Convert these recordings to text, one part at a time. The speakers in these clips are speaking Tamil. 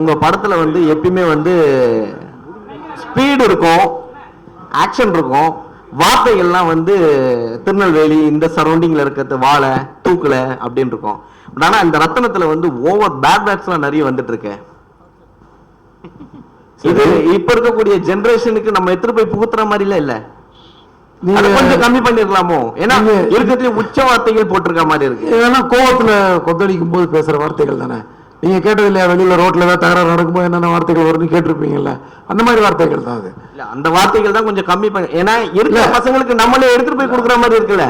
உங்க படத்துல வந்து எப்பயுமே வந்து ஸ்பீடு இருக்கும் ஆக்ஷன் இருக்கும். வார்த்தைகள்லாம் வந்து திருநெல்வேலி இந்த சரௌண்டிங்ல இருக்கிறது வாழை தூக்கல அப்படின்னு இருக்கும். பட் ஆனா இந்த ரத்தனத்துல வந்து ஓவர் பேட் பேட்ஸ்லாம் நிறைய வந்துட்டு இருக்கு. இது இப்ப இருக்கக்கூடிய ஜெனரேஷனுக்கு நம்ம எடுத்துட்டு போய் புகுத்துற மாதிரிலாம் இல்ல. கொஞ்சம் கம்மி பண்ணிருக்கலாமோ? ஏன்னா இருக்கிறதுல உச்ச வார்த்தைகள் போட்டிருக்க மாதிரி இருக்கு. இதெல்லாம் கோவத்துல கொந்தளிக்கும் போது பேசுற வார்த்தைகள் தானே? நீங்க கேட்டது இல்லையா வெளியில ரோட்ல ஏதாவது தகராறு நடக்கும்போது என்னென்ன வார்த்தைகள் வரும்னு கேட்டிருப்பீங்கல்ல? அந்த மாதிரி வார்த்தைகள் தான் அது. இல்ல அந்த வார்த்தைகள் தான் கொஞ்சம் கம்மி பண்ணி ஏன்னா இருக்கிற. பசங்களுக்கு நம்மளே எடுத்துட்டு போய் கொடுக்குற மாதிரி இருக்குல்ல.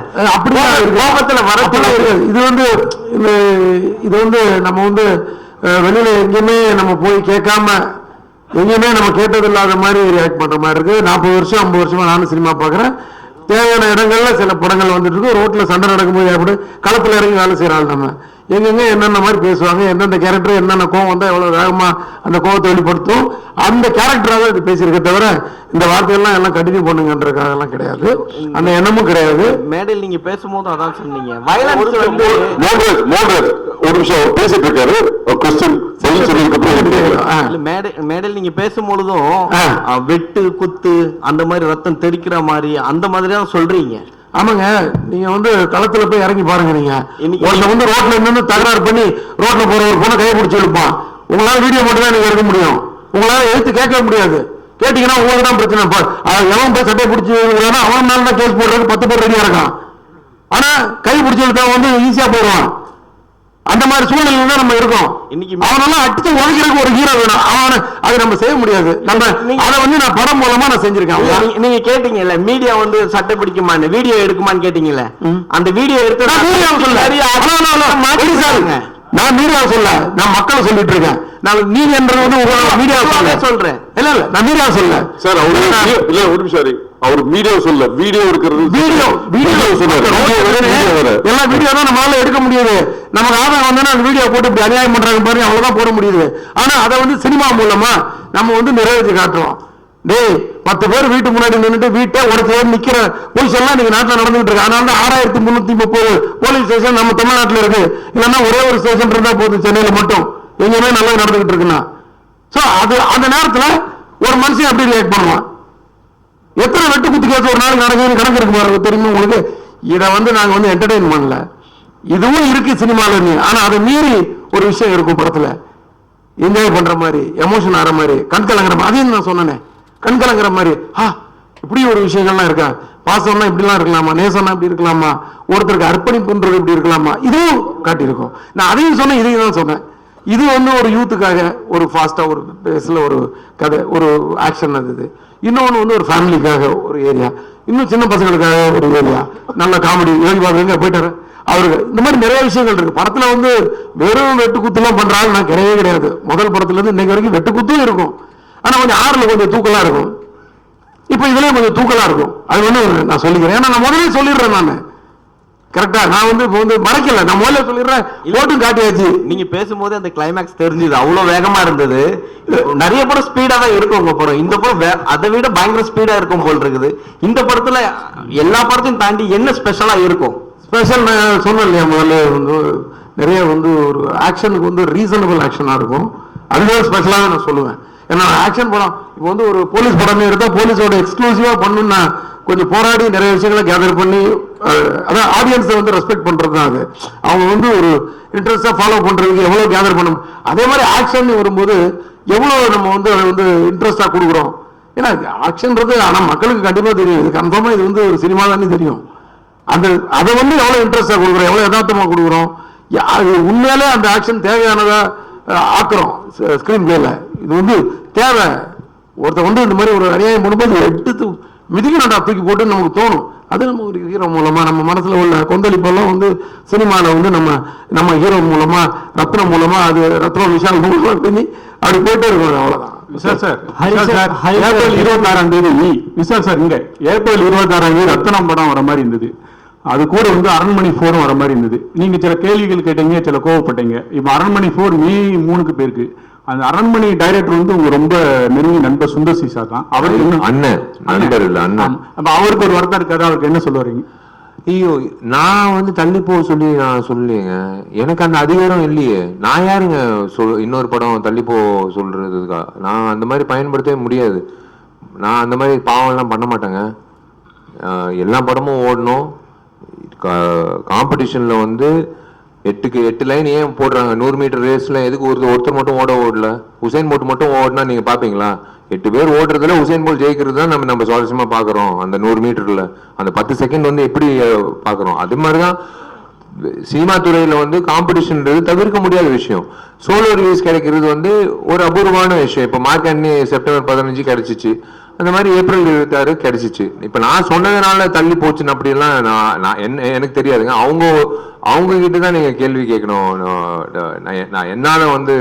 இருக்கு. கோபத்துல வர அப்படிலாம் இருக்காது. இது வந்து இந்த இது வந்து நம்ம வந்து வெளியில எங்கேயுமே நம்ம போய் கேட்காம எங்கேயுமே நம்ம கேட்டது இல்லாத மாதிரி ரியாக்ட் பண்ற மாதிரி இருக்கு. நாற்பது வருஷம் ஐம்பது வருஷமா நானும் சினிமா பார்க்குறேன் தேவையான இடங்கள்ல சில படங்கள் வந்துட்டு இருக்கு. ரோட்ல சண்டை நடக்கும்போது எப்படி களத்துல இறங்கி வேலை செய்யறாள் நம்ம. எங்கெங்க என்னென்ன மாதிரி பேசுவாங்க எந்தெந்த கேரக்டர் என்னென்ன கோவம் வந்தா எவ்வளவு வேகமா அந்த கோவத்தை வெளிப்படுத்தும் அந்த கேரக்டராக இது பேசியிருக்க தவிர இந்த வார்த்தையெல்லாம் எல்லாம் கண்டினியூ பண்ணுங்கன்றதுக்காகலாம் கிடையாது. அந்த எண்ணமும் கிடையாது. மேடையில் நீங்க பேசும்போது அதான் சொன்னீங்க. மோகன் மோகன் ஒரு நிமிஷம் பேசிட்டு இருக்காரு. கொஸ்டின் மேடை மேடையில் நீங்க பேசும்பொழுதும் வெட்டு குத்து அந்த மாதிரி ரத்தம் தெறிக்கிற மாதிரி அந்த மாதிரி தான் சொல்றீங்க. ஆமாங்க நீங்க வந்து களத்துல போய் இறங்கி பாருங்க நீங்க. ஒருத்தன் வந்து ரோட்ல நின்று தகராறு பண்ணி ரோட்ல போற ஒரு பொண்ணை கையை பிடிச்சி இழுப்பான். உங்களால வீடியோ மட்டும் தான் நீங்க எடுக்க முடியும். உங்களால எழுத்து கேட்க முடியாது. கேட்டீங்கன்னா உங்களுக்கு தான் பிரச்சனை. எவன் போய் சட்டை பிடிச்சி அவன் மேல கேஸ் போடுறதுக்கு பத்து பேர் ரெடியா இருக்கான். ஆனா கை பிடிச்சி இழுத்தவன் வந்து ஈஸியா போடுவான் அந்த மாதிரி சூழ்நிலையில தான் நம்ம இருக்கோம். இன்னைக்கு அவனெல்லாம் அடிச்சு உழைக்கிறதுக்கு ஒரு ஹீரோ வேணும். அவன அதை நம்ம செய்ய முடியாது. நம்ம நீங்க- அதை வந்து நான் படம் மூலமா நான் செஞ்சிருக்கேன். நீங்க- நீங்க கேட்டீங்கல்ல மீடியா வந்து சட்டை பிடிக்குமான்னு வீடியோ எடுக்குமான்னு கேட்டீங்கல்ல? அந்த வீடியோ எடுத்து நான் மீடியாவை சொல்ல. நான் சொல்ல மக்களை சொல்லிட்டு இருக்கேன். நான் நீங்கன்றது வந்து உங்க மீடியா சொல்ல சொல்றேன். இல்ல இல்ல நான் மீடியா சொல்ல சார் அவரு இல்ல ஒரு நிமிஷம் இரு. அவர் வீடியோ சொல்ல வீடியோ இருக்கிறது வீடியோ வீடியோ வேற. எல்லா வீடியோ தான் நம்மளால எடுக்க முடியுது. நமக்கு ஆதாரம் வந்தோம்னா அந்த வீடியோ போட்டு இப்படி அநியாயம் பண்றாங்க பாருங்க அவ்வளோதான் போட முடியுது. ஆனால் அதை வந்து சினிமா மூலமா நம்ம வந்து நிறைவேற்றி காட்டுறோம். டேய் பத்து பேர் வீட்டு முன்னாடி நின்றுட்டு வீட்டை உடச்சு நிக்கிற போலீஸ் எல்லாம் நீங்க நாட்டில் நடந்துட்டு இருக்கு. அதனால ஆறாயிரத்தி முன்னூத்தி முப்பது போலீஸ் ஸ்டேஷன் நம்ம தமிழ்நாட்டில் இருக்கு. இல்லைன்னா ஒரே ஒரு ஸ்டேஷன் இருந்தா போதும் சென்னையில மட்டும். எங்கேயுமே நல்லா நடந்துகிட்டு இருக்குன்னா. ஸோ அது அந்த நேரத்தில் ஒரு மனுஷன் எப்படி ரியாக்ட் பண்ணுவான்? எத்தனை வெட்டு குத்து கேஸ் ஒரு நாள் நடக்குதுன்னு கணக்கு இருக்கு பாருங்க தெரியுமா உங்களுக்கு? இதை வந்து நாங்கள் வந்து என்டர்டைன் பண்ணல. இதுவும் இருக்கு சினிமாவில் ஆனால் அதை மீறி ஒரு விஷயம் இருக்கும் படத்தில். என்ஜாய் பண்ணுற மாதிரி எமோஷன் ஆகிற மாதிரி கண் கலங்குற மாதிரி. அதையும் நான் சொன்னேனே. கண் கலங்குற மாதிரி. ஆ இப்படி ஒரு விஷயங்கள்லாம் இருக்கா? பாசம்னா இப்படிலாம் இருக்கலாமா? நேசம்னா இப்படி இருக்கலாமா? ஒருத்தருக்கு அர்ப்பணிப்புன்றது இப்படி இருக்கலாமா? இதுவும் காட்டியிருக்கோம். நான் அதையும் சொன்னேன் இதையும் தான் சொன்னேன். இது வந்து ஒரு யூத்துக்காக ஒரு ஃபாஸ்ட்டாக ஒரு பேஸில் ஒரு கதை ஒரு ஆக்ஷன் அது இன்னொன்று வந்து ஒரு ஃபேமிலிக்காக ஒரு ஏரியா இன்னும் சின்ன பசங்களுக்காக ஒரு ஏரியா நல்ல காமெடி யோகி பாபு எங்கே போயிட்டாரு. அவருக்கு இந்த மாதிரி நிறைய விஷயங்கள் இருக்கு. படத்துல வந்து வெறும் வெட்டு குத்துலாம் பண்றாங்க நான் கிடையவே கிடையாது. முதல் படத்துல இருந்து இன்னைக்கு வரைக்கும் வெட்டு குத்தும் இருக்கும். ஆனா கொஞ்சம் ஆறுல கொஞ்சம் தூக்கலா இருக்கும். இப்போ இதுலயும் கொஞ்சம் தூக்கலா இருக்கும். அது வந்து நான் சொல்லிக்கிறேன். ஏன்னா நான் முதல்ல சொல்லிடுறேன் நான். கரெக்டா நான் வந்து இப்போ வந்து மறைக்கல. நான் முதல்ல சொல்லிடுறேன். ஓட்டும் காட்டியாச்சு. நீங்க பேசும்போது அந்த கிளைமேக்ஸ் தெரிஞ்சது. அவ்வளவு வேகமா இருந்தது. நிறைய படம் ஸ்பீடா தான் இருக்கும் உங்க படம். இந்த படம் அதை விட பயங்கர ஸ்பீடா இருக்கும் போல் இருக்குது. இந்த படத்துல எல்லா படத்தையும் தாண்டி என்ன ஸ்பெஷலா இருக்கும்? ஸ்பெஷல் நான் சொன்னேன் இல்லையா முதல்ல வந்து நிறைய வந்து ஒரு ஆக்ஷனுக்கு வந்து ரீசனபிள் ஆக்ஷனாக இருக்கும். அதுவே ஸ்பெஷலாக நான் சொல்லுவேன். ஏன்னா ஆக்ஷன் படம் இப்போ வந்து ஒரு போலீஸ் படமே எடுத்தால் போலீஸோட எக்ஸ்க்ளூசிவாக பண்ணணும்னா கொஞ்சம் போராடி நிறைய விஷயங்களை கேதர் பண்ணி அதான் ஆடியன்ஸை வந்து ரெஸ்பெக்ட் பண்ணுறது தான் அது. அவங்க வந்து ஒரு இன்ட்ரெஸ்டாக ஃபாலோ பண்ணுறதுக்கு எவ்வளோ கேதர் பண்ணும் அதே மாதிரி ஆக்ஷன் வரும்போது எவ்வளோ நம்ம வந்து அதை வந்து இன்ட்ரெஸ்டாக கொடுக்குறோம். ஏன்னா ஆக்ஷன்றது ஆனால் மக்களுக்கு கண்டிப்பாக தெரியும். இது கன்ஃபார்மாக இது வந்து ஒரு சினிமா தானே தெரியும். அந்த அதை வந்து எவ்வளவு இன்ட்ரெஸ்டா கொடுக்குறோம்? எவ்வளவு யதார்த்தமா கொடுக்குறோம்? அது உண்மையிலே அந்த ஆக்ஷன் தேவையானதா அஹ், ஆக்குறோம் ஸ்கிரீன் பிளேல இது வந்து தேவை. ஒருத்தர் வந்து இந்த மாதிரி ஒரு அநியாயம் பண்ணும்போது எடுத்து மிதிக்கணும்டா தூக்கி போட்டு நமக்கு தோணும். அது நம்ம ஒரு ஹீரோ மூலமா நம்ம மனசுல உள்ள கொந்தளிப்பெல்லாம் வந்து சினிமால வந்து நம்ம நம்ம ஹீரோ மூலமா ரத்னம் மூலமா அது ரத்னம் விஷால் மூலமா பண்ணி அப்படி போயிட்டே இருக்கணும் அவ்வளவுதான். Sir sir Hari sir, sir, Hari April. இருபத்தாறாம் தேதி விசால் சார் இங்க. ஏப்ரல் இருபத்தாறாம் தேதி ரத்தனம் படம் வர மாதிரி இருந்தது. அது கூட வந்து அரண்மனை ஃபோரும் வர மாதிரி இருந்தது. நீங்க சில கேள்விகள் கேட்டீங்க சில கோவப்பட்டீங்க. இப்ப அரண்மனை ஃபோர் மே மூணுக்கு பேருக்கு அந்த அரண்மனை டைரக்டர் வந்து உங்க ரொம்ப நெருங்கிய நண்பர் சுந்தர் சி சார் தான். அவர் என்ன அண்ணன் நண்பர் இல்ல அண்ணன். அப்ப அவருக்கு ஒரு வருத்தம் இருக்காது அவருக்கு என்ன சொல்ல வரீங்க? ஐயோ நான் வந்து தள்ளி போக சொல்லி நான் சொல்லலைங்க. எனக்கு அந்த அதிகாரம் இல்லையே. நான் யாருங்க சொல் இன்னொரு படம் தள்ளி போ சொல்றதுக்கா? நான் அந்த மாதிரி பயன்படுத்தவே முடியாது. நான் அந்த மாதிரி பாவம்லாம் பண்ண மாட்டேங்க. எல்லா படமும் ஓடணும். காம்படிஷனில் வந்து எட்டுக்கு எட்டு லைன் ஏன் போடுறாங்க? நூறு மீட்டர் ரேஸில் எதுக்கு ஒரு ஒருத்தர் மட்டும் ஓட ஓடல? உசைன் போல்ட் மட்டும் ஓடினா நீங்கள் பார்ப்பீங்களா எட்டு பேர் ஓடுறதுல உசைன் போல் ஜெயிக்கிறது தான் நம்ம நம்ம சுவாரஸ்யமாக பார்க்குறோம் அந்த நூறு மீட்டரில் அந்த பத்து செகண்ட் வந்து எப்படி பார்க்குறோம் அது மாதிரி தான் சினிமா துறையில் வந்து காம்படிஷன்ன்றது தவிர்க்க முடியாத விஷயம். சோலோ ரிலீஸ் கிடைக்கிறது வந்து ஒரு அபூர்வமான விஷயம். இப்போ மார்க் அண்ணி செப்டம்பர் பதினஞ்சு கிடைச்சிச்சு. அந்த மாதிரி ஏப்ரல் இருபத்தாறு கிடைச்சிச்சு. இப்போ நான் சொன்னதுனால தள்ளி போச்சுன்னு அப்படிலாம் நான் நான் என்ன எனக்கு தெரியாதுங்க. அவங்க அவங்க கிட்ட தான் நீங்க கேள்வி கேட்கணும். நான் நான் என்னால வந்து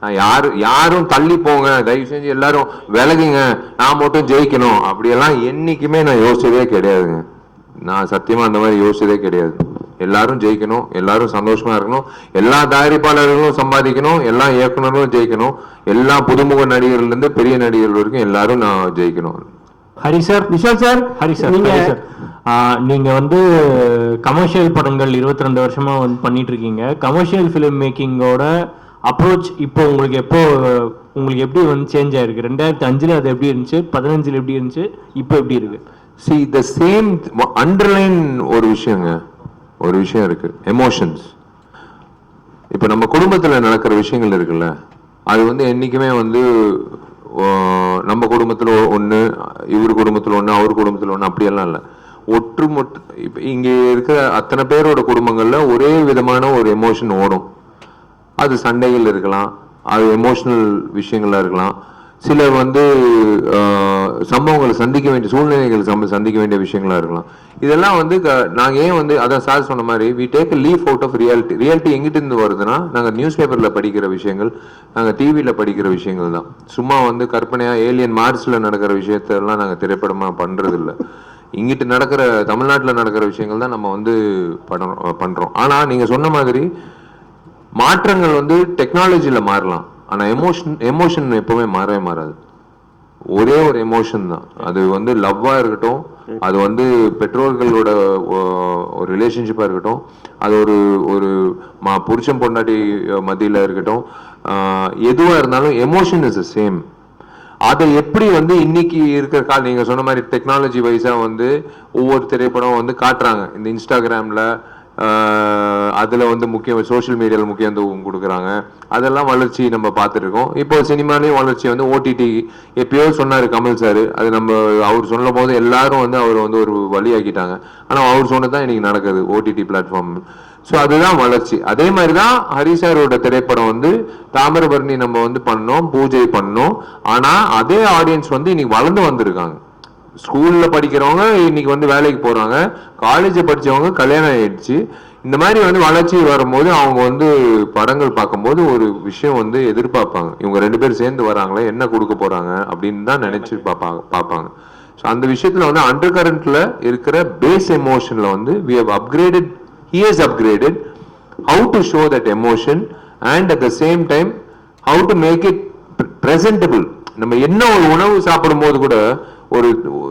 நான் யார் யாரும் தள்ளி போங்க. தயவு செஞ்சு எல்லாரும் விலகுங்க. நான் மட்டும் ஜெயிக்கணும். அப்படியெல்லாம் என்னைக்குமே நான் யோசிச்சதே கிடையாதுங்க. நான் சத்தியமா அந்த மாதிரி யோசிச்சதே கிடையாது. எல்லாரும் ஜெயிக்கணும் எல்லாரும் சந்தோஷமா இருக்கணும் எல்லா தயாரிப்பாளர்களும் சம்பாதிக்கணும் எல்லா இயக்குனரும் ஜெயிக்கணும் எல்லா புதுமுக நடிகர்ல இருந்து பெரிய நடிகர்கள் வரைக்கும் எல்லாரும் நான் ஜெயிக்கணும். Hari sir Vishal sir Hari sir நீங்க- வந்து கமர்ஷியல் படங்கள் 22 ரெண்டு வருஷமா வந்து பண்ணிட்டு இருக்கீங்க கமர்ஷியல் ஃபிலிம் மேக்கிங்கோட அப்ரோச் இப்போ உங்களுக்கு எப்போ உங்களுக்கு எப்படி வந்து சேஞ்ச் ஆயிருக்கு? ரெண்டாயிரத்தி அஞ்சுல அது எப்படி இருந்துச்சு? பதினஞ்சுல எப்படி இருந்துச்சு? இப்போ எப்படி இருக்கு? சி த சேம் அண்டர்லைன் ஒரு விஷயங்க. ஒரு விஷயம் இருக்கு. எமோஷன்ஸ் இப்போ நம்ம குடும்பத்தில் நடக்கிற விஷயங்கள் இருக்குல்ல அது வந்து என்றைக்குமே வந்து நம்ம குடும்பத்தில் ஒன்று இவர் குடும்பத்தில் ஒன்று அவர் குடும்பத்தில் ஒன்று அப்படியெல்லாம் இல்லை. ஒற்றுமொட்டு இப்போ இங்கே இருக்கிற அத்தனை பேரோட குடும்பங்களில் ஒரே விதமான ஒரு எமோஷன் ஓடும். அது சண்டைகள் இருக்கலாம் அது எமோஷனல் விஷயங்களா இருக்கலாம். சில வந்து சம்பவங்களை சந்திக்க வேண்டிய சூழ்நிலைகள் சம்ப சந்திக்க வேண்டிய விஷயங்களா இருக்கலாம். இதெல்லாம் வந்து க- ஏன் வந்து அதான் சார் சொன்ன மாதிரி we take leave out of reality reality எங்கிட்டிருந்து வருதுன்னா நாங்கள் நியூஸ் பேப்பரில் படிக்கிற விஷயங்கள் நாங்கள் டிவியில் படிக்கிற விஷயங்கள் தான். சும்மா வந்து கற்பனையாக ஏலியன் மார்ஸில் நடக்கிற விஷயத்தெல்லாம் நாங்கள் திரைப்படமாக பண்ணுறதில்ல இங்கிட்டு நடக்கிற தமிழ்நாட்டில் நடக்கிற விஷயங்கள் தான் நம்ம வந்து படம் பண்ணுறோம் ஆனால் நீங்கள் சொன்ன மாதிரி மாற்றங்கள் வந்து டெக்னாலஜியில் மாறலாம். ஆனால் எமோஷன் எமோஷன் எப்போவுமே மாறவே மாறாது. ஒரே ஒரு எமோஷன் தான். அது வந்து லவ்வாக இருக்கட்டும் அது வந்து பெற்றோர்களோட ஒரு ரிலேஷன்ஷிப்பா இருக்கட்டும் அது ஒரு ஒரு மா புருஷன் பொண்டாட்டி மத்தியில இருக்கட்டும் எதுவாக எதுவா இருந்தாலும் எமோஷன் இஸ் சேம் அதை எப்படி வந்து இன்னைக்கு இருக்கிற கால் நீங்க சொன்ன மாதிரி டெக்னாலஜி வைஸா வந்து ஒவ்வொரு திரைப்படம் வந்து காட்டுறாங்க. இந்த இன்ஸ்டாகிராம்ல அதில் வந்து முக்கியம் சோஷியல் மீடியாவில் முக்கியத்துவம் கொடுக்குறாங்க. அதெல்லாம் வளர்ச்சி நம்ம பார்த்துருக்கோம். இப்போ சினிமாலேயும் வளர்ச்சி வந்து ஓடிடி எப்பயோ சொன்னார் கமல் சார். அது நம்ம அவர் சொல்லும் போது எல்லாரும் வந்து அவர் வந்து ஒரு வழியாக்கிட்டாங்க. ஆனால் அவர் சொன்னது தான் இன்னைக்கு நடக்குது ஓடிடி பிளாட்ஃபார்ம் ஸோ அதுதான் வளர்ச்சி. அதே மாதிரி தான் ஹரிசாரோட திரைப்படம் வந்து தாமிரபரணி நம்ம வந்து பண்ணோம் பூஜை பண்ணோம். ஆனால் அதே ஆடியன்ஸ் வந்து இன்னைக்கு வளர்ந்து வந்திருக்காங்க. ஸ்கூலில் படிக்கிறவங்க இன்னைக்கு வந்து வேலைக்கு போகிறாங்க காலேஜ் படிச்சவங்க கல்யாணம் ஆயிடுச்சு. இந்த மாதிரி வந்து வளர்ச்சி வரும்போது அவங்க வந்து படங்கள் பார்க்கும்போது ஒரு விஷயம் வந்து எதிர்பார்ப்பாங்க. இவங்க ரெண்டு பேரும் சேர்ந்து வராங்களே என்ன கொடுக்க போறாங்க அப்படின்னு தான் நினைச்சு பார்ப்பாங்க பார்ப்பாங்க. ஸோ அந்த விஷயத்துல வந்து அண்டர் கரண்ட்ல இருக்கிற பேஸ் எமோஷன்ல வந்து we have upgraded he has upgraded how to show that emotion and at the same time how to make it pre- நம்ம என்ன ஒரு உணவு சாப்பிடும் போது கூட ஒரு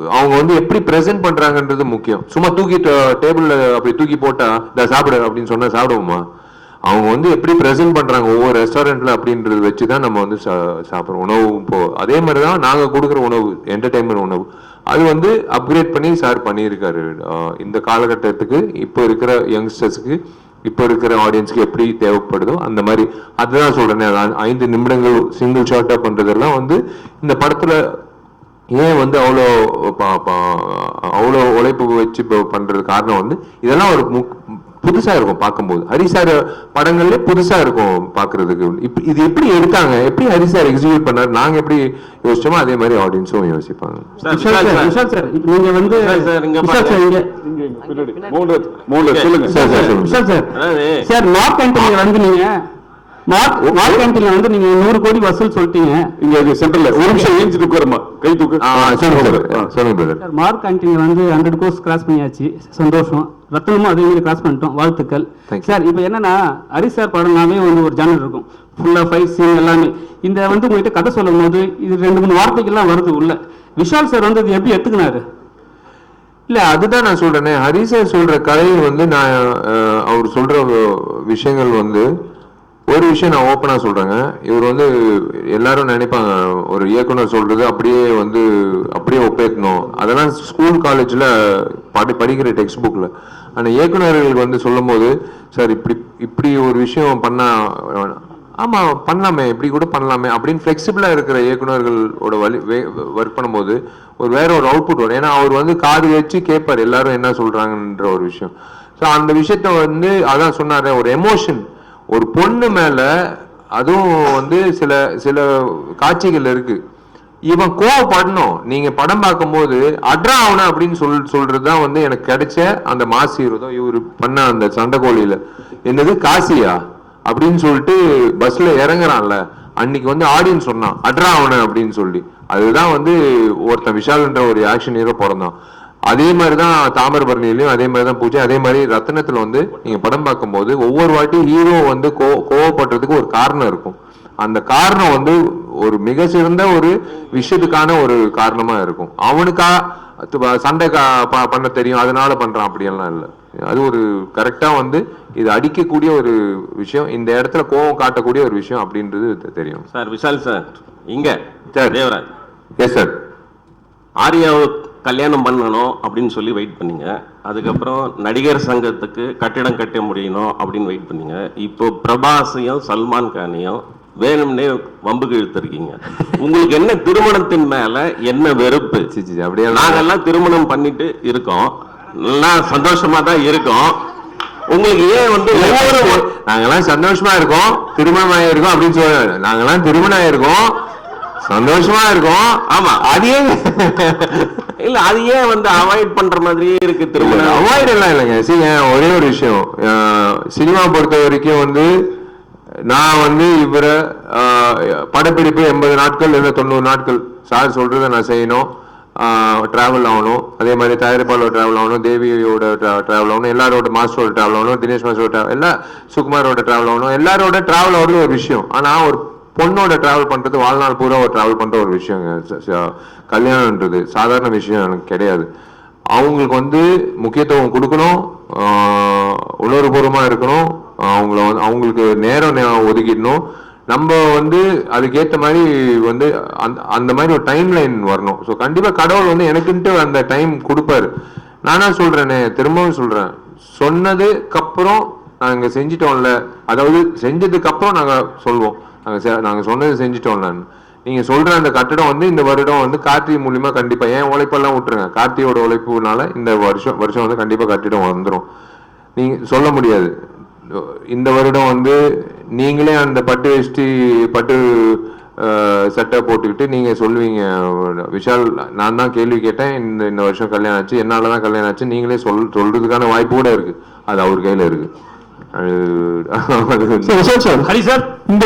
அவங்க வந்து எப்படி ப்ரெசென்ட் பண்ணுறாங்கன்றது முக்கியம். சும்மா தூக்கி டேபிளில் அப்படி தூக்கி போட்டால் இதை சாப்பிடு அப்படின்னு சொன்னால் சாப்பிடுவோமா? அவங்க வந்து எப்படி ப்ரெசென்ட் பண்ணுறாங்க ஒவ்வொரு ரெஸ்டாரண்ட்டில் அப்படின்றது வச்சு தான் நம்ம வந்து சா- சாப்பிட்றோம். உணவு இப்போ அதே மாதிரி தான் நாங்கள் கொடுக்குற உணவு என்டர்டைன்மெண்ட் உணவு. அது வந்து அப்கிரேட் பண்ணி சார் பண்ணியிருக்காரு. இந்த காலகட்டத்துக்கு இப்போ இருக்கிற யங்ஸ்டர்ஸுக்கு இப்போ இருக்கிற ஆடியன்ஸ்க்கு எப்படி தேவைப்படுதோ அந்த மாதிரி. அதுதான் சொல்கிறேன் ஐந்து நிமிடங்கள் சிங்கிள் ஷார்ட்டாக பண்ணுறதெல்லாம் வந்து இந்த படத்தில் ஏன் வந்து அவ்வளோ அவ்வளோ உழைப்பு வச்சு இப்போ பண்றது காரணம் வந்து இதெல்லாம் ஒரு முக்- புதுசா இருக்கும் பார்க்கும்போது. ஹரி சார் படங்கள்ல புதுசா இருக்கும் பார்க்கிறதுக்கு. இப்ப இது எப்படி எடுத்தாங்க? எப்படி ஹரி சார் எக்ஸிக்யூட் பண்ணாரு? நாங்க எப்படி யோசிச்சோமோ அதே மாதிரி ஆடியன்ஸும் யோசிப்பாங்க. Vishal sir Vishal sir. இப்ப நீங்க வந்து விஷால் சார், இங்க மூணு மூணு சொல்லுங்க. சார் சார் சார் கேண்டீன்ல வந்து நீங்க மார்க் மார்க் கேண்டீன்ல வந்து நீங்க நூறு கோடி வசூல் சொல்லிட்டீங்க. இங்க சென்டர்ல ஒரு நிமிஷம் ஏஞ்சிட்டு உட்காருமா கை தூக்கு. சொல்லுங்க மார்க் கேண்டீன்ல வந்து ஹண்ட்ரட் கோர்ஸ் கிராஸ் பண்ணியாச்சு. சந்தோஷம். ரத்தனமும் அதே மாதிரி கிராஸ் பண்ணிட்டோம். வாழ்த்துக்கள். சார் இப்போ என்னன்னா ஹரி சார் படம்னாவே வந்து ஒரு ஜானர் இருக்கும். ஃபுல்லா ஃபைட் சீன் எல்லாமே. இந்த வந்து உங்ககிட்ட கதை சொல்லும் போது இது ரெண்டு மூணு வார்த்தைகள்லாம் வருது உள்ள. விஷால் சார் வந்து இது எப்படி எடுத்துக்கினாரு இல்ல அதுதான் நான் சொல்றேனே. ஹரிசர் சொல்ற கதை வந்து நான் அவர் சொல்ற விஷயங்கள் வந்து ஒரு விஷயம் நான் ஓப்பனாக சொல்கிறேங்க இவர் வந்து எல்லாரும் நினைப்பாங்க ஒரு இயக்குனர் சொல்கிறது அப்படியே வந்து அப்படியே ஒப்பேத்தணும். அதெல்லாம் ஸ்கூல் காலேஜில் படி படிக்கிற டெக்ஸ்ட் புக்கில் ஆனால் இயக்குநர்களுக்கு வந்து சொல்லும் போது சார் இப்படி இப்படி ஒரு விஷயம் பண்ணா ஆமாம் பண்ணலாமே இப்படி கூட பண்ணலாமே. அப்படின்னு ஃப்ளெக்சிபிளாக இருக்கிற இயக்குனர்களோட வழி ஒர்க் பண்ணும்போது ஒரு வேற ஒரு அவுட்புட் வரும். ஏன்னா அவர் வந்து காது வச்சு கேட்பார். எல்லாரும் என்ன சொல்கிறாங்கன்ற ஒரு விஷயம். ஸோ அந்த விஷயத்த வந்து அதான் சொன்னார் ஒரு எமோஷன் ஒரு பொண்ணு மேல அதுவும் வந்து சில சில காட்சிகள் இருக்கு. இவன் கோவப்படணும். நீங்க படம் பார்க்கும்போது அட்ரா ஆகணும் அப்படின்னு சொல் சொல்றதுதான் வந்து எனக்கு கிடைச்ச அந்த மாசி இவர் பண்ண அந்த சண்டைக்கோழியில என்னது? காசியா? அப்படின்னு சொல்லிட்டு பஸ்ல இறங்குறான்ல. அன்னைக்கு வந்து ஆடியன்ஸ் சொன்னான் அட்ரா ஆகணும் அப்படின்னு சொல்லி. அதுதான் வந்து ஒருத்தன் விஷால்ன்ற ஒரு ஆக்ஷன் ஹீரோ பிறந்தான் அதே மாதிரி தான் தாமிரபரணிலையும் அதே மாதிரி தான் பூஜை. அதே மாதிரி ரத்னத்துல வந்து நீங்க படம் பார்க்கும்போது ஒவ்வொரு வாட்டி ஹீரோ வந்து கோ கோவப்படுறதுக்கு ஒரு காரணம் இருக்கும். அந்த காரணம் வந்து ஒரு மிக சிறந்த ஒரு விஷயத்துக்கான ஒரு காரணமா இருக்கும். அவனுக்கா சண்டை கா- பண்ண தெரியும். அதனால பண்றான். அப்படியெல்லாம் இல்லை. அது ஒரு கரெக்டா வந்து இது அடிக்கக்கூடிய ஒரு விஷயம். இந்த இடத்துல கோவம் காட்டக்கூடிய ஒரு விஷயம் அப்படின்றது தெரியும். Sir Vishal sir. இங்க. சார். தேவராஜ். எஸ் சார் ஆர்யாவை கல்யாணம் பண்ணணும் அப்படின்னு சொல்லி வெயிட் பண்ணீங்க. அதுக்கப்புறம் நடிகர் சங்கத்துக்கு கட்டிடம் கட்ட முடியணும் அப்படின்னு வெயிட் பண்ணீங்க. இப்போ பிரபாஸையும் சல்மான் கானையும் வேணும்னே வம்புக்கு இழுத்துருக்கீங்க. உங்களுக்கு என்ன திருமணத்தின் மேல என்ன வெறுப்பு? அப்படியே நாங்கெல்லாம் திருமணம் பண்ணிட்டு இருக்கோம். நல்லா சந்தோஷமா தான் இருக்கோம். உங்களுக்கு ஏன் வந்து ஒவ்வொரு நாங்கெல்லாம் சந்தோஷமா இருக்கோம். திருமணம் ஆயிருக்கோம் அப்படின்னு சொல்ல நாங்கெல்லாம் திருமணம் ஆயிருக்கோம். சந்தோஷமா இருக்கோம். ஆமா. அது இல்ல அது ஏன் வந்து அவாய்ட் பண்ற மாதிரியே இருக்கு திருமணம் அவாய்ட் எல்லாம் இல்லைங்க. சரி ஒரே ஒரு விஷயம். சினிமா பொறுத்த வரைக்கும் வந்து நான் வந்து இவரை படப்பிடிப்பு எண்பது நாட்கள் இல்லை தொண்ணூறு நாட்கள். சார் சொல்றதை நான் செய்யணும். டிராவல் ஆகணும். அதே மாதிரி தயாரிப்பாளர் டிராவல் ஆகணும் தேவியோட டிராவல் ஆகணும் எல்லாரோட மாஸ்டரோட டிராவல் ஆகணும் தினேஷ் மாஸ்டரோட travel- எல்லாம் சுகுமாரோட டிராவல் ஆகணும் எல்லாரோட டிராவல் ஆகிறது ஒரு விஷயம். ஆனால் ஒரு பொண்ணோட டிராவல் பண்றது வாழ்நாள் பூரா ஒரு டிராவல் பண்ற ஒரு விஷயங்க. கல்யாணம்ன்றது சாதாரண விஷயம் எனக்கு கிடையாது. அவங்களுக்கு வந்து முக்கியத்துவம் கொடுக்கணும் உணர்வுபூர்வமாக இருக்கணும் அவங்கள வந்து அவங்களுக்கு நேரம் ஒதுக்கிடணும். நம்ம வந்து அதுக்கேற்ற மாதிரி வந்து அந்த அந்த மாதிரி ஒரு டைம் லைன் வரணும். ஸோ கண்டிப்பாக கடவுள் வந்து எனக்குன்ட்டு அந்த டைம் கொடுப்பாரு. நானா சொல்கிறேனே திரும்பவும் சொல்கிறேன் சொன்னதுக்கப்புறம் நாங்கள் செஞ்சிட்டோம்ல. அதாவது செஞ்சதுக்கப்புறம் நாங்கள் சொல்வோம். நாங்க செ- நாங்க சொன்னது செஞ்சிட்டோம்லன்னு நீங்க சொல்ற அந்த கட்டடம் வந்து இந்த வருடம் வந்து கார்த்தி மூலியமா கண்டிப்பா ஏன் உழைப்பெல்லாம் விட்டுருங்க? கார்த்தியோட உழைப்புனால இந்த வருஷம் வருஷம் வந்து கண்டிப்பா கட்டிடம் வந்துடும் நீங்க சொல்ல முடியாது. இந்த வருடம் வந்து நீங்களே அந்த பட்டு வேஷ்டி பட்டு சட்டை போட்டுக்கிட்டு நீங்க சொல்லுவீங்க. விஷால் நான் தான் கேள்வி கேட்டேன். இந்த இந்த வருஷம் கல்யாணம் ஆச்சு என்னால தான் கல்யாணம் ஆச்சு. நீங்களே சொல் சொல்றதுக்கான வாய்ப்பு கூட இருக்கு. அது அவர் கையில இருக்கு. அது- சார் ஹரி சார். இந்த.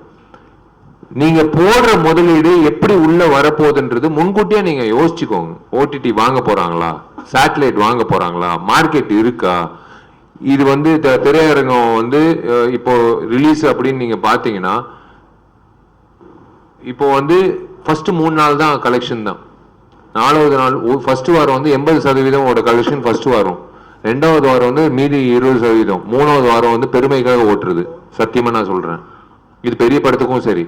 நீங்க போடுற முதலீடு எப்படி உள்ள வரப்போகுதுன்றது முன்கூட்டியே நீங்க யோசிச்சுக்கோங்க. ஓடிடி வாங்க போறாங்களா? சேட்டலைட் வாங்க போறாங்களா? மார்க்கெட் இருக்கா? இது வந்து த- திரையரங்கம் வந்து இப்போ ரிலீஸ் அப்படின்னு நீங்க பாத்தீங்கன்னா இப்போ வந்து ஃபர்ஸ்ட் மூணு நாள் தான் கலெக்ஷன் தான். நாலாவது நாள் ஃபர்ஸ்ட் வாரம் வந்து எண்பது சதவீதம் கலெக்ஷன் ஃபர்ஸ்ட் வாரம். ரெண்டாவது வாரம் வந்து மீதி இருபது சதவீதம். மூணாவது வாரம் வந்து பெருமைக்காக ஓட்டுறது. சத்தியமா நான் சொல்றேன். இது பெரிய படத்துக்கும் சரி.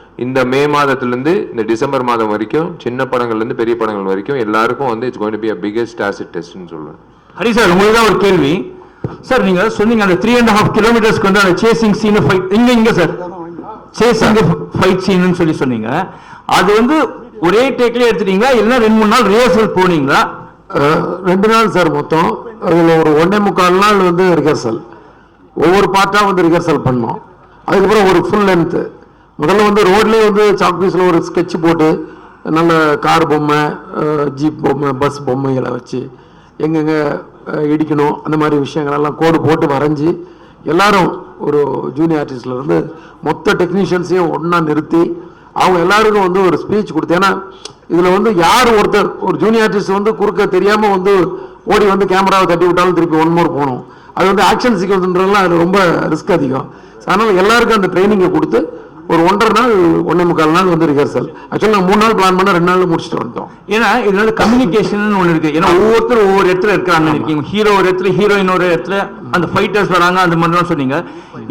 இந்த மே மாதத்துல இருந்து இந்த டிசம்பர் மாதம் வரைக்கும் சின்ன படங்கள்ல இருந்து பெரிய படங்கள் வரைக்கும் எல்லாருக்கும் வந்து it's going to be a biggest acid டெஸ்ட்னு சொல்லுவேன். ஹரி சார் உங்களுக்கு தான் ஒரு கேள்வி. சார் நீங்க சொன்னீங்க அந்த த்ரீ அண்ட் ஹாஃப் கிலோமீட்டர்ஸ்க்கு வந்து அந்த சேசிங் சீன் ஃபைட் இங்க இங்க சார். சேசிங் ஃபைட் சீன்னு சொல்லி சொன்னீங்க. அது வந்து ஒரே டேக்லயே எடுத்துட்டீங்களா? இல்லைன்னா ரெண்டு மூணு நாள் ரிஹர்சல் போனீங்களா? ரெண்டு நாள் சார் மொத்தம். அதில் ஒரு ஒன்றே முக்கால் நாள் வந்து ரிஹர்சல் ஒவ்வொரு பார்ட்டாக வந்து ரிஹர்சல் பண்ணோம். அதுக்கப்புறம் ஒரு ஃபுல் லென்த்து முதல்ல வந்து ரோட்லேயே வந்து சாக்பீஸில் ஒரு ஸ்கெட்ச் போட்டு நல்ல கார் பொம்மை ஜீப் பொம்மை பஸ் பொம்மைகளை வச்சு எங்கெங்கே இடிக்கணும் அந்த மாதிரி விஷயங்களெல்லாம் கோடு போட்டு வரைஞ்சி எல்லாரும் ஒரு ஜூனியர் ஆர்டிஸ்ட்லேருந்து மொத்த டெக்னீஷியன்ஸையும் ஒன்றா நிறுத்தி அவங்க எல்லாருக்கும் வந்து ஒரு ஸ்பீச் கொடுத்து ஏன்னா இதில் வந்து யார் ஒருத்தர் ஒரு ஜூனியர் ஆர்டிஸ்ட் வந்து குறுக்க தெரியாமல் வந்து ஓடி வந்து கேமராவை தட்டி விட்டாலும் திருப்பி ஒன் மோர் போகணும். அது வந்து ஆக்ஷன் சீக்வன்ஸ்ன்றதுலாம் அது ரொம்ப ரிஸ்க் அதிகம். அதனால் எல்லாருக்கும் அந்த ட்ரைனிங்கை கொடுத்து ஒரு ஒன்றரை நாள் ஒன்றே முக்கால் நாள் வந்து ரிஹர்சல் ஆக்சுவலாக நான் மூணு நாள் பிளான் பண்ண ரெண்டு நாள் முடிச்சுட்டு வந்துட்டோம். ஏன்னா இதனால கம்யூனிகேஷன் ஒன்று இருக்கு. ஏன்னா ஒவ்வொருத்தரும் ஒவ்வொரு இடத்துல இருக்கீங்க. ஹீரோ ஒரு இடத்துல ஹீரோயின் ஒரு இடத்துல அந்த ஃபைட்டர்ஸ் வராங்க அந்த மாதிரிலாம் சொன்னீங்க.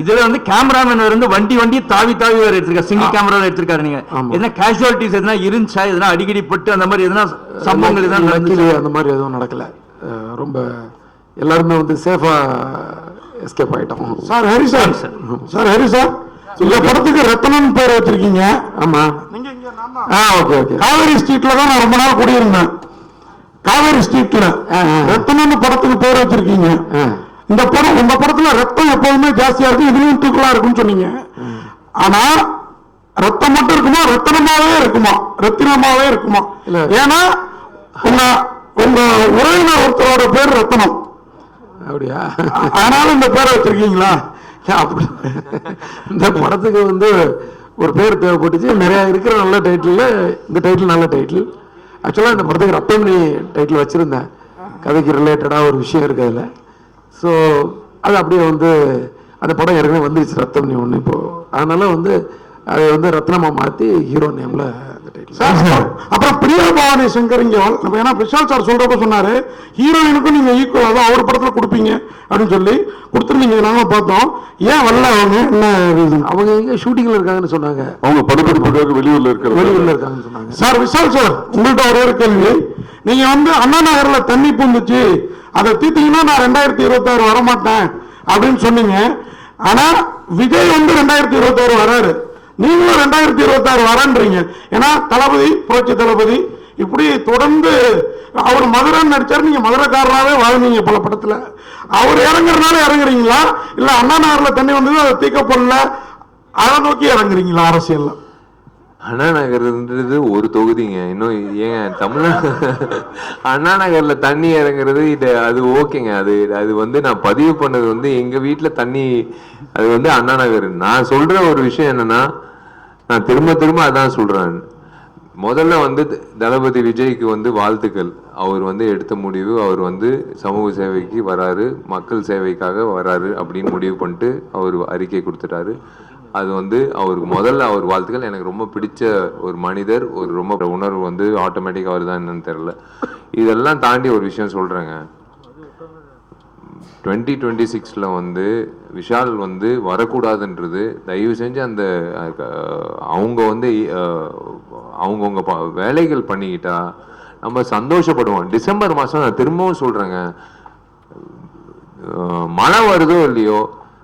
இதுல வந்து கேமராமேன் இருந்து வண்டி வண்டி தாவி தாவி வேற எடுத்திருக்காரு. சிங்கிள் கேமரா எடுத்திருக்காரு நீங்க. எதனா கேஷுவாலிட்டிஸ் எதனா இருந்துச்சா? எதனா அடிக்கடி பட்டு அந்த மாதிரி எதனா சம்பவங்கள் எதனா நடந்துச்சு? luckily அந்த மாதிரி எதுவும் நடக்கல. ரொம்ப எல்லாருமே வந்து சேஃபா எஸ்கேப் ஆயிட்டோம். Sir Hari sir sir Hari sir இந்த படத்துக்கு ரத்தனம் பேர் வச்சிருக்கீங்க? ஆமா. ஆ ஓகே ஓகே. காவேரி ஸ்ட்ரீட்ல தான் நான் ரொம்ப நாள் குடியிருந்தேன். காவேரி ஸ்ட்ரீட்ல. ஆ, ஆ. ரத்தனம்னு படத்துக்கு பேர் வச்சிருக்கீங்க. இந்த படம் உங்க படத்துல ரத்தம் எப்போதுமே ஜாஸ்தியா இருக்கும் இதுலயும் தூக்கலா இருக்கும்னு சொன்னீங்க. ஆனா ரத்தம் மட்டும் இருக்குமா? ரத்தனமாவே இருக்குமா? ரத்தினமாவே இருக்குமா? இல்ல. ஏன்னா உங்க உங்க உறவினர் ஒருத்தரோட பேர் ரத்தனம். அப்படியா? அதனால இந்த பேரை வச்சிருக்கீங்களா? அப்படி இந்த படத்துக்கு வந்து ஒரு பேர் தேவைப்பட்டுச்சு. நிறையா இருக்கிற நல்ல டைட்டிலில் இந்த டைட்டில் நல்ல டைட்டில் ஆக்சுவலாக இந்த படத்துக்கு ரத்தமணி டைட்டில் வச்சுருந்தேன். கதைக்கு ரிலேட்டடாக ஒரு விஷயம் இருக்குது அதில். ஸோ அது அப்படியே வந்து அந்த படம் ஏற்கனவே வந்துருச்சு ரத்தமணி ஒன்று இப்போது அதனால் வந்து அதை வந்து ரத்னமாக மாற்றி ஹீரோ நேமில் அப்புறம் பிரியா பவானி சங்கர் இங்க ஏன்னா விஷால் சார் சொல்றப்ப சொன்னாரு ஹீரோயினுக்கும் நீங்க ஈக்குவலா தான் அவர் படத்துல கொடுப்பீங்க அப்படின்னு சொல்லி கொடுத்துருந்தீங்க நாங்களும் பார்த்தோம். ஏன் வரல அவங்க? என்ன reason? அவங்க எங்கே ஷூட்டிங்கில் இருக்காங்கன்னு சொன்னாங்க. அவங்க படப்பிடிப்புக்காக வெளியூர்ல இருக்கிற வெளியூரில் இருக்காங்கன்னு சொன்னாங்க. சார் விஷால் சார் உங்கள்ட்ட ஒரே ஒரு கேள்வி. நீங்க வந்து அண்ணா நகர்ல தண்ணி பூந்துச்சு அதை தீத்தீங்கன்னா நான் ரெண்டாயிரத்தி இருபத்தாறு வரமாட்டேன் அப்படின்னு சொன்னீங்க. ஆனா விஜய் வந்து ரெண்டாயிரத்தி இருபத்தாறு வராரு. நீங்களும் ரெண்டாயிரத்தி இருபத்தாறு வரன்றீங்க. ஏன்னா தளபதி புரட்சி தளபதி இப்படி தொடர்ந்து அவர் மதுரைன்னு நடிச்சாரு நீங்க மதுரைக்காரராகவே வாழ்ந்தீங்க பல படத்துல. அவர் இறங்குறதுனால இறங்குறீங்களா? இல்ல அண்ணா நகர்ல தண்ணி வந்தது அதை தீக்கப்படல அதை நோக்கி இறங்குறீங்களா அரசியல்ல? அண்ணா நகர்ன்றது ஒரு தொகுதிங்க. இன்னும் ஏங்க தமிழ்நாடு அண்ணாநகர்ல தண்ணி இறங்குறது இது அது ஓகேங்க. அது அது வந்து நான் பதிவு பண்ணது வந்து எங்க வீட்டில் தண்ணி அது வந்து அண்ணா நகர் நான் சொல்ற ஒரு விஷயம் என்னன்னா நான் திரும்ப திரும்ப அதான் சொல்கிறேன் முதல்ல வந்து த- தளபதி விஜய்க்கு வந்து வாழ்த்துக்கள். அவர் வந்து எடுத்த முடிவு அவர் வந்து சமூக சேவைக்கு வராரு மக்கள் சேவைக்காக வராரு அப்படின்னு முடிவு பண்ணிட்டு அவர் அறிக்கை கொடுத்துட்டாரு. அது வந்து அவருக்கு முதல்ல அவர் வாழ்த்துக்கள். எனக்கு ரொம்ப பிடிச்ச ஒரு மனிதர் ஒரு ரொம்ப உணர்வு வந்து ஆட்டோமேட்டிக்காக வருதா என்னன்னு தெரில இதெல்லாம் தாண்டி ஒரு விஷயம் சொல்கிறேங்க டுவெண்ட்டி டுவெண்ட்டி சிக்ஸில் வந்து விஷால் வந்து வரக்கூடாதுன்றது தயவு செஞ்சு அந்த அவங்க வந்து அவங்கவுங்க ப- வேலைகள் பண்ணிக்கிட்டா நம்ம சந்தோஷப்படுவோம். டிசம்பர் மாதம் நான் திரும்பவும் சொல்கிறேங்க மழை வருதோ இல்லையோ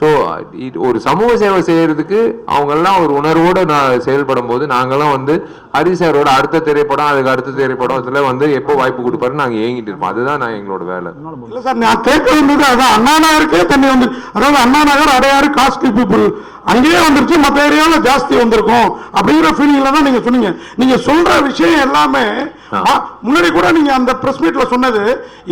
ஸோ ஒரு சமூக சேவை செய்யறதுக்கு அவங்கெல்லாம் ஒரு உணர்வோடு நான் செயல்படும் போது நாங்கள்லாம் வந்து ஹரி சாரோட அடுத்த திரைப்படம் அதுக்கு அடுத்த திரைப்படம் வந்து எப்போ வாய்ப்பு கொடுப்பாரு நாங்கள் ஏங்கிட்டு இருப்போம் அதுதான் நான் எங்களோட வேலை. இல்லை சார் நான் கேட்க வேண்டியது அதான் அண்ணா நகருக்கே தண்ணி வந்து அதாவது அண்ணா நகர் அடையாறு காஸ்ட்லி பீப்புள் அங்கேயே வந்துருச்சு மற்ற ஏரியாவில் ஜாஸ்தி வந்திருக்கும் அப்படிங்கிற ஃபீலிங்கில் தான் நீங்கள் சொன்னீங்க. நீங்கள் சொல்கிற விஷயம் எல்லாமே முன்னாடி கூட நீங்க அந்த பிரஸ் மீட்ல சொன்னது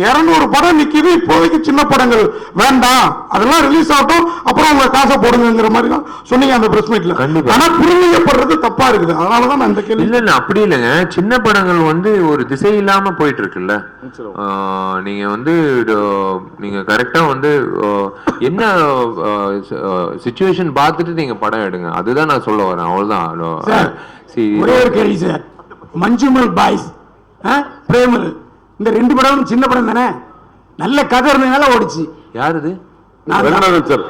200 படம் நிக்குது இப்போதைக்கு சின்ன படங்கள். வேண்டாம் அதெல்லாம் ரிலீஸ் ஆகட்டும் அப்புறம் உங்க காசை போடுங்கிற மாதிரி தான் சொன்னீங்க அந்த பிரஸ் மீட்ல கண்டிப்பா. ஆனா புரிஞ்சுக்கப்படுறது தப்பா இருக்குது. அதனாலதான் நான் இந்த கேள்வி இல்ல இல்ல அப்படி இல்லைங்க. சின்ன படங்கள் வந்து ஒரு திசை இல்லாம போயிட்டு இருக்குல்ல. நீங்க வந்து நீங்க கரெக்டா வந்து என்ன சுச்சுவேஷன் பார்த்துட்டு நீங்க படம் எடுங்க. அதுதான் நான் சொல்ல வரேன். அவ்வளவுதான். ஒரே ஒரு கேள்வி சார். மஞ்சுமல் பாய்ஸ். பிரேமல் இந்த ரெண்டு படமும் சின்ன படம் தானே? நல்ல கதை இருந்ததுனால ஓடிச்சு. யார் இது. ரங்கநாதன் சார்.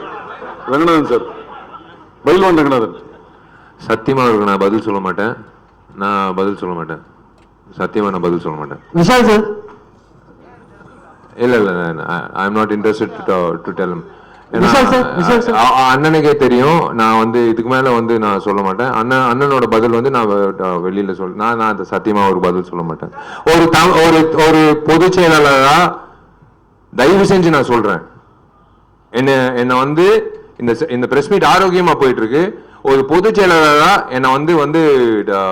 ரங்கநாதன் சார். பயில்வான் ரங்கநாதன். சத்தியமா இருக்கு நான் பதில் சொல்ல மாட்டேன். நான் பதில் சொல்ல மாட்டேன். சத்தியமா நான் பதில் சொல்ல மாட்டேன். விஷால் சார். இல்ல இல்ல I am not interested to tell அண்ணனுக்கே தெரியும். நான் வந்து இதுக்கு மேல வந்து நான் சொல்ல மாட்டேன். அண்ணன் அண்ணனோட பதில் வந்து நான் வெளியில சொல் நான் நான் அந்த சத்தியமா ஒரு பதில் சொல்ல மாட்டேன். ஒரு ஒரு ஒரு பொதுச் செயலாளரா தயவு செஞ்சு நான் சொல்றேன். என்ன என்ன வந்து இந்த இந்த பிரஸ் மீட் ஆரோக்கியமா போயிட்டு இருக்கு ஒரு பொதுச் செயலாளரா என்னை வந்து வந்து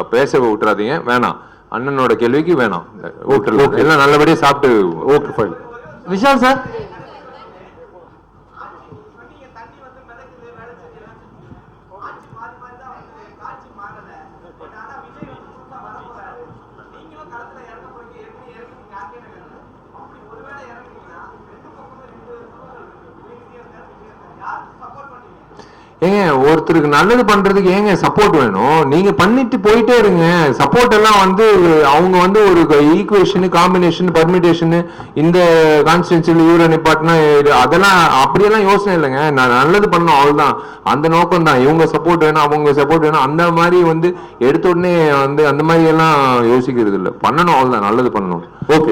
பேச விட்டுறாதீங்க. வேணாம். அண்ணனோட கேள்விக்கு வேணாம். விட்டுறலாம். எல்லாம் நல்லபடியா சாப்பிட்டு ஓகே ஃபைன் விஷால் சார் ஏங்க ஒருத்தருக்கு நல்லது பண்றதுக்கு ஏங்க சப்போர்ட் வேணும்? நீங்க பண்ணிட்டு போயிட்டே இருங்க. சப்போர்ட் எல்லாம் வந்து அவங்க வந்து ஒரு ஈக்குவேஷனு காம்பினேஷன் பர்மிடேஷனு இந்த கான்ஸ்டன்சியில் யூரோ நிப்பாட்டினா அதெல்லாம் அப்படியெல்லாம் யோசனை இல்லைங்க. நான் நல்லது பண்ணணும் அவ்வளோதான் அந்த நோக்கம் தான். இவங்க சப்போர்ட் வேணும் அவங்க சப்போர்ட் வேணும். அந்த மாதிரி வந்து எடுத்த உடனே வந்து அந்த மாதிரி எல்லாம் யோசிக்கிறது இல்லை. பண்ணணும் அவ்வளோதான் நல்லது பண்ணணும். ஓகே